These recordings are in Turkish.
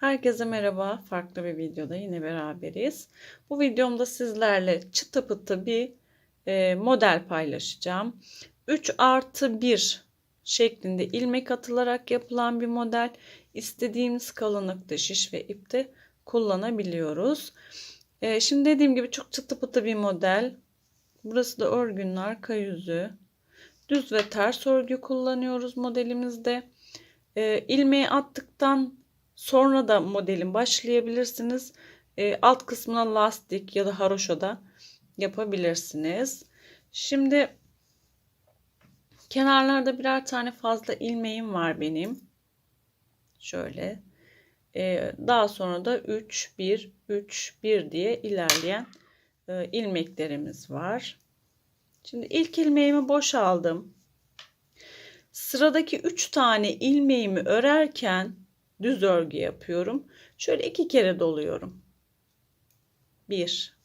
Herkese merhaba. Farklı bir videoda yine beraberiz. Bu videomda sizlerle çıtı pıtı bir e, model paylaşacağım. 3 artı 1 şeklinde ilmek atılarak yapılan bir model. İstediğimiz kalınlıkta şiş ve ipte kullanabiliyoruz. E, şimdi dediğim gibi çok çıtı pıtı bir model. Burası da örgünün arka yüzü. Düz ve ters örgü kullanıyoruz modelimizde. E, ilmeği attıktan Sonra da modelin başlayabilirsiniz. E, alt kısmına lastik ya da haroşa da yapabilirsiniz. Şimdi kenarlarda birer tane fazla ilmeğim var benim. Şöyle. E, daha sonra da 3, 1, 3, 1 diye ilerleyen e, ilmeklerimiz var. Şimdi ilk ilmeğimi boşaldım. Sıradaki 3 tane ilmeğimi örerken düz örgü yapıyorum. Şöyle iki kere doluyorum. Bir,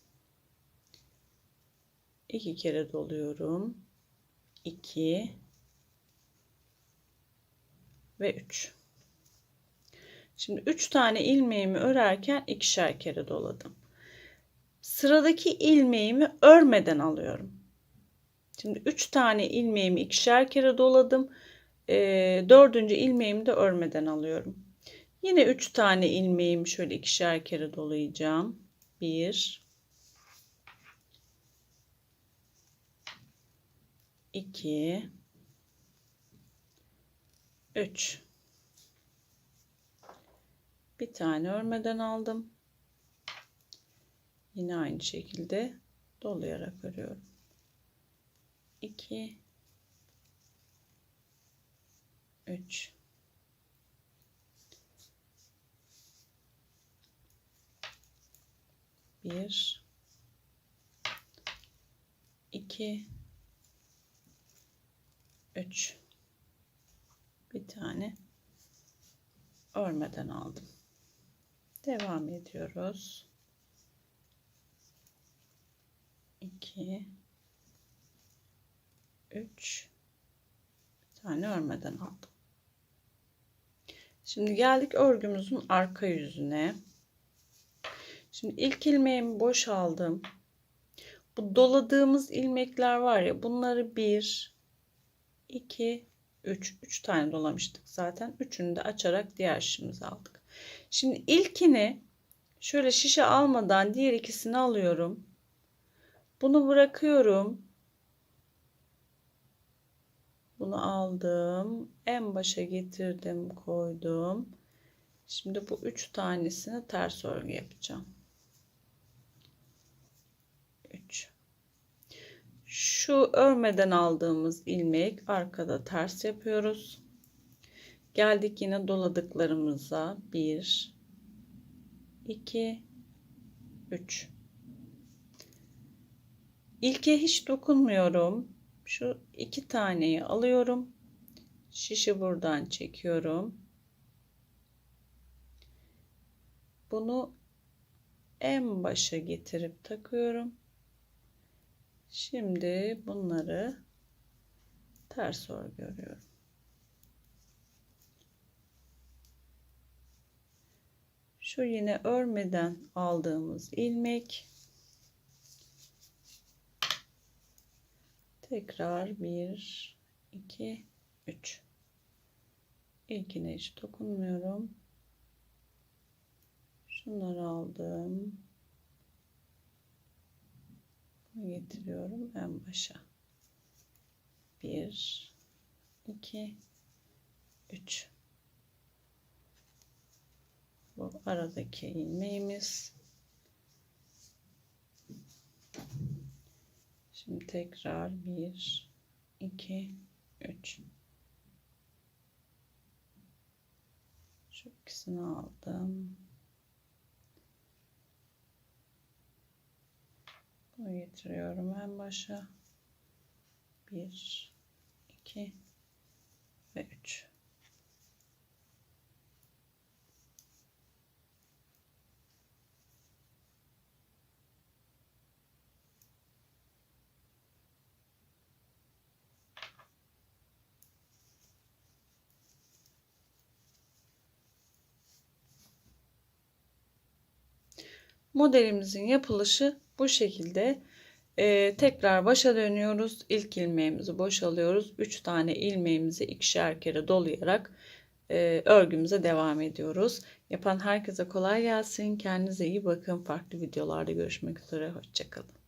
iki kere doluyorum. İki ve üç. Şimdi üç tane ilmeğimi örerken ikişer kere doladım. Sıradaki ilmeğimi örmeden alıyorum. Şimdi üç tane ilmeğimi ikişer kere doladım. E, dördüncü ilmeğimi de örmeden alıyorum. Yine 3 tane ilmeğimi şöyle ikişer kere dolayacağım. 1 2 3 Bir tane örmeden aldım. Yine aynı şekilde dolayarak örüyorum. 2 3 bir. İki. Üç. Bir tane örmeden aldım. Devam ediyoruz. 2 3 bir tane örmeden aldım. Şimdi geldik örgümüzün arka yüzüne Şimdi ilk ilmeğimi boşaldım. Bu doladığımız ilmekler var ya bunları 1 2 3 3 tane dolamıştık zaten. Üçünü de açarak diğer şişimizi aldık. Şimdi ilkini şöyle şişe almadan diğer ikisini alıyorum. Bunu bırakıyorum. Bunu aldım. En başa getirdim, koydum. Şimdi bu üç tanesini ters örgü yapacağım. Şu örmeden aldığımız ilmek arkada ters yapıyoruz. Geldik yine doladıklarımıza 1 2 3 İlke hiç dokunmuyorum. Şu iki taneyi alıyorum. Şişi buradan çekiyorum. Bunu en başa getirip takıyorum. Şimdi bunları ters örgü örüyorum. Şu yine örmeden aldığımız ilmek. Tekrar 1 2 3 İlkine hiç dokunmuyorum. Şunları aldım getiriyorum en başa. 1 2 3 Bu aradaki ilmeğimiz. Şimdi tekrar 1 2 3 Şu ikisini aldım. Bunu getiriyorum en başa. 1 2 ve 3 Modelimizin yapılışı bu şekilde. Ee, tekrar başa dönüyoruz. İlk ilmeğimizi boşalıyoruz. 3 tane ilmeğimizi ikişer kere dolayarak e, örgümüze devam ediyoruz. Yapan herkese kolay gelsin. Kendinize iyi bakın. Farklı videolarda görüşmek üzere. Hoşçakalın.